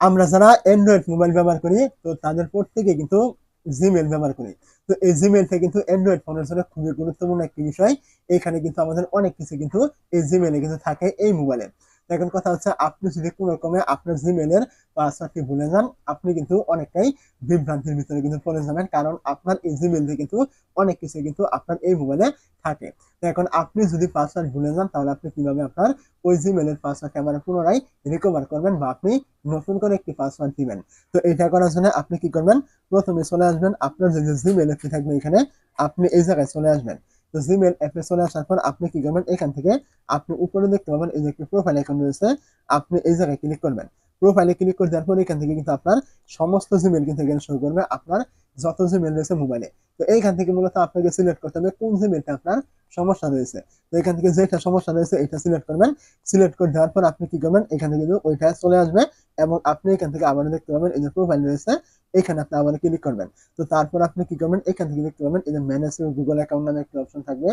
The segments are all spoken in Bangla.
আমরা যারা অ্যান্ড্রয়েড মোবাইল ব্যবহার করি, তো তাদের প্রত্যেকে কিন্তু জিমেল ব্যবহার করি। তো এই জিমেলটা কিন্তু অ্যান্ড্রয়েড ফোনের জন্য খুবই গুরুত্বপূর্ণ একটি বিষয়। এখানে কিন্তু আমাদের অনেক কিছু কিন্তু এই জিমেলে কিন্তু থাকে এই মোবাইলে এখন কথা হচ্ছে, আপনি যদি কোনো রকমে আপনার জিমেলের পাসওয়ার্ডটি ভুলে যান, আপনি কিন্তু অনেকটাই বিভ্রান্তির ভিতরে কিন্তু পড়ে যাবেন, কারণ আপনার এই জিমেল থেকে কিন্তু অনেক কিছু কিন্তু আপনার এই মোবাইলে থাকে। তো এখন আপনি যদি পাসওয়ার্ড ভুলে যান, তাহলে আপনি কীভাবে আপনার ওই জিমেলের পাসওয়ার্ডটা আবার পুনরায় রিকভার করবেন বা আপনি নতুন করে একটি পাসওয়ার্ড দিবেন? তো এটা করার জন্য আপনি কি করবেন? প্রথমে চলে আসবেন, আপনার যে জিমেল থাকবে এখানে, আপনি এই জায়গায় চলে আসবেন। তো জিমেল অ্যাপে চলে আসার পর আপনি কি করবেন? এখান থেকে আপনি উপরে দেখতে পাবেন এই যে একটি প্রোফাইল আইকন রয়েছে, আপনি এই জায়গায় ক্লিক করবেন। প্রোফাইলে ক্লিক করে দেওয়ার পর এখান থেকে কিন্তু আপনার সমস্ত জিমেল কিন্তু এখানে শো করবে আপনার যত জিমেল রয়েছে মোবাইলে তো এইখান থেকে মূলত আপনাকে সিলেক্ট করতে হবে কোন জিমেলটা আপনার সমস্যা রয়েছে। তো এখান থেকে যেটা সমস্যা রয়েছে এটা সিলেক্ট করবেন। সিলেক্ট করে দেওয়ার পর আপনি কি করবেন? এখানে কিন্তু ওইটা চলে আসবে এবং আপনি এখান থেকে আবার দেখতে পাবেন এই যে প্রোফাইল রয়েছে। এখানে আপনি আবার ক্লিক করবেন। তো তারপর আপনি কি করবেন? এখান থেকে দেখতে এই যে ম্যানেজ গুগল অ্যাকাউন্ট নামে একটি অপশন থাকবে।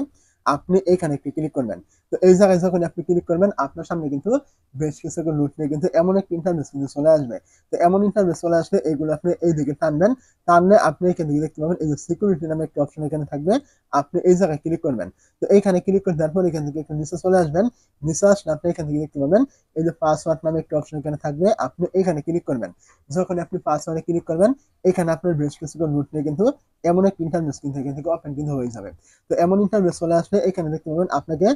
আপনি এখানে একটি ক্লিক করবেন। তো এই জায়গায় যখন আপনি ক্লিক করবেন, আপনার সামনে কিন্তু বেশ কিছু লুট নিয়ে কিন্তু এমন একটা ইন্টারভেস কিন্তু চলে আসবে। তো এমন ইন্টারভেস চলে আসলে এইগুলো আপনি এই দিকে টানবেন, টানলে আপনি এখান থেকে দেখতে পাবেন এই যে সিকিউরিটি নামে একটা অপশন এখানে থাকবে, আপনি এই জায়গায় ক্লিক করবেন। তো এইখানে ক্লিক করে দেওয়ার পর এখান থেকে একটু নিচে চলে আসবেন। নিচে আসলে আপনি এখান থেকে দেখতে পাবেন এই যে পাসওয়ার্ড নামে একটা অপশন এখানে থাকবে, আপনি এখানে ক্লিক করবেন। যখন আপনি পাসওয়ার্ডে ক্লিক করবেন, এখানে আপনার বেশ কিছু নোট নিয়ে কিন্তু এমন একটা ইন্টারভেস কিন্তু এখান থেকে ওপেন কিন্তু হয়ে যাবে। তো এমন ইন্টারভেস চলে আসলে এখানে দেখতে পাবেন আপনাকে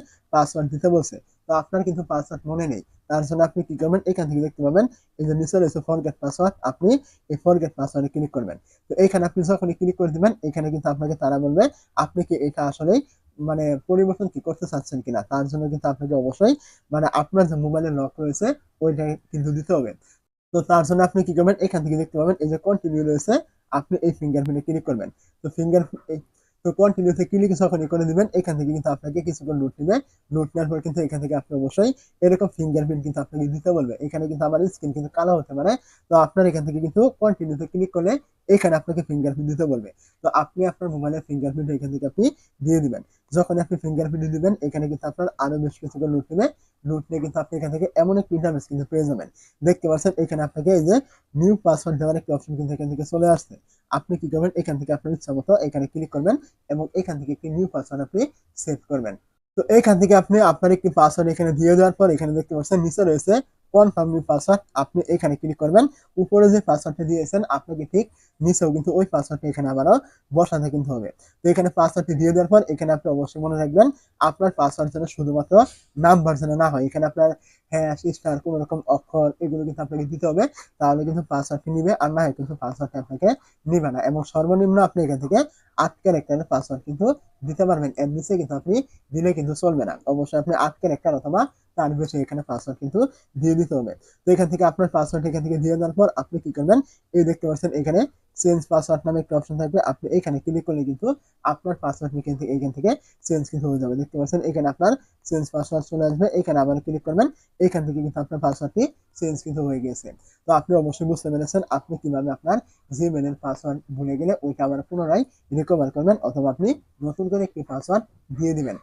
পাসওয়ার্ড দিতে বলছে, তো আপনার কিন্তু পাসওয়ার্ড মনে নেই। তার জন্য আপনি কি করবেন? এখান থেকে দেখতে পাবেন, এই যে নিচে রয়েছে ফরগেট পাসওয়ার্ড আপনি এই ফরগেট পাসওয়ার্ডে ক্লিক করবেন। তো এখানে আপনি যখন ক্লিক করে দিবেন এখানে কিন্তু আপনাকে তারা বলবে, আপনি কি এটা আসলেই মানে পরিবর্তন কি করতে চাচ্ছেন কিনা? তার জন্য কিন্তু আপনাকে অবশ্যই মানে আপনার যে মোবাইলের লক রয়েছে, ওইটা কিন্তু দিতে হবে। তো তার জন্য আপনি কি করবেন? এখান থেকে দেখতে পাবেন, এই যে কন্টিনিউ রয়েছে, আপনি এই ফিঙ্গারপ্রিন্টে ক্লিক করবেন। তো ফিঙ্গার তো কন্টিনিউতে ক্লিক যখনই করে দিবেন। এখান থেকে কিন্তু আপনাকে কিছুক্ষণ নোট নেবে নোট নেওয়ার পর কিন্তু এখান থেকে আপনি অবশ্যই এরকম ফিঙ্গারপ্রিন্ট কিন্তু আপনাকে দিতে বলবে। এখানে কিন্তু আমার স্ক্রিন কিন্তু কালো হতে পারে। তো আপনার এখান থেকে কিন্তু কন্টিনিউতে ক্লিক করলে এখানে আপনাকে ফিঙ্গারপ্রিন্ট দিতে বলবে। তো আপনি আপনার মোবাইলের ফিঙ্গারপ্রিন্ট এখান থেকে আপনি দিয়ে দিবেন। যখন আপনি ফিঙ্গারপ্রিন্ট দিবেন, এখানে কিন্তু আপনার আরও বেশ কিছু কিছুক্ষণ নোট নেবে। নোট নিয়ে কিন্তু আপনি এখান থেকে এমন একটি ইন্টারভেস কিন্তু পেয়ে যাবেন। দেখতে পাচ্ছেন, এখানে আপনাকে এই যে নিউ পাসওয়ার্ড দেওয়ার একটি অপশন কিন্তু এখান থেকে চলে আসছে। আপনি কি করবেন? এখান থেকে আপনার ইচ্ছা মতো এখানে ক্লিক করবেন এবং এখান থেকে একটি নিউ পাসওয়ার্ড আপনি সেভ করবেন। তো এখান থেকে আপনি আপনার একটি পাসওয়ার্ড এখানে দিয়ে দেওয়ার পর এখানে দেখতে পাচ্ছেন নিচে রয়েছে কনফার্ম পাসওয়ার্ড আপনি এখানে ক্লিক করবেন। উপরে যে পাসওয়ার্ডটা দিয়েছেন, আপনাকে ঠিক নিচেও কিন্তু ওই পাসওয়ার্ডটা এখানে আবারও বসাতে কিন্তু হবে। তো এখানে পাসওয়ার্ডটি দিয়ে দেওয়ার পর এখানে আপনি অবশ্যই মনে রাখবেন, আপনার পাসওয়ার্ড যেন শুধুমাত্র নাম্বার যেন না হয়। এখানে আপনার হ্যাশ স্টার কোনো রকম অক্ষর, এগুলো কিন্তু আপনাকে দিতে হবে। তাহলে কিন্তু পাসওয়ার্ডটি নিবে, আর না হয় কিন্তু পাসওয়ার্ডটি আপনাকে নিবে না। এবং সর্বনিম্ন আপনি এখান থেকে আট ক্যারেক্টারের পাসওয়ার্ড কিন্তু দিতে পারবেন। এর নিচে কিন্তু আপনি দিলে কিন্তু চলবে না। অবশ্যই আপনি আট ক্যারেক্টার অথবা তার বেশি এখানে পাসওয়ার্ড কিন্তু দিয়ে দিতে হবে। তো এখান থেকে আপনার পাসওয়ার্ড এখান থেকে দিয়ে দেওয়ার পর আপনি কি করবেন? এই দেখতে পাচ্ছেন এখানে চেঞ্জ পাসওয়ার্ড নামে একটা অপশন থাকবে। আপনি এখানে ক্লিক করলে কিন্তু আপনার পাসওয়ার্ড এখান থেকে এখান থেকে চেঞ্জ কিন্তু হয়ে যাবে। দেখতে পাচ্ছেন এখানে আপনার চেঞ্জ পাসওয়ার্ড চলে আসবে। এখানে আবার ক্লিক করবেন। এখান থেকে কিন্তু আপনার পাসওয়ার্ডটি চেঞ্জ কিন্তু হয়ে গেছে। তো আপনি অবশ্যই বুঝতে পেরেছেন আপনি কীভাবে আপনার জিমেলের পাসওয়ার্ড ভুলে গেলে ওইটা আবার পুনরায় রিকভার করবেন অথবা আপনি নতুন করে একটি পাসওয়ার্ড দিয়ে দিবেন।